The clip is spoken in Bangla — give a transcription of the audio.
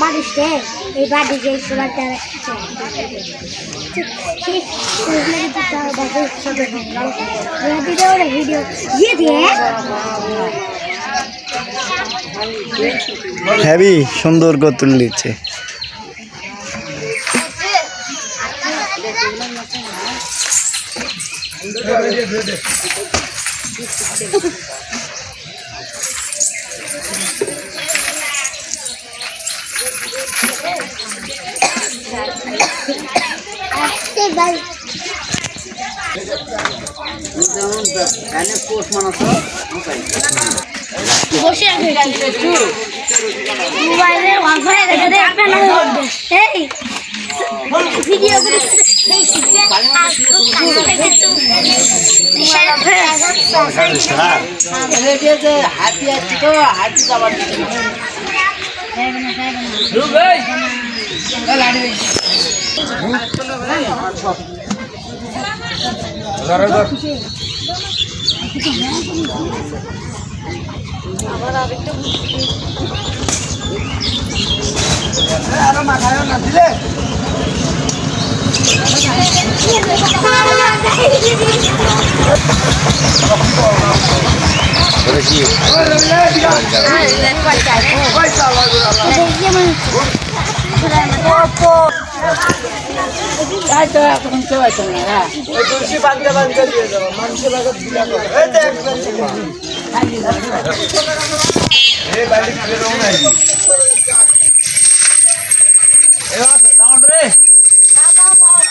বাড়িতে হ্যাভি সুন্দর করে তুলে দিচ্ছে। বসে মোবাইলে ওয়াইফাই রেখে দে আপনার এই ভিডিও করে এই শিখবে আর তো কাছে থেকে তো হাতি আসছি তো হাতি যাবার তাই তো এখন কেউ না হ্যাঁ এরপর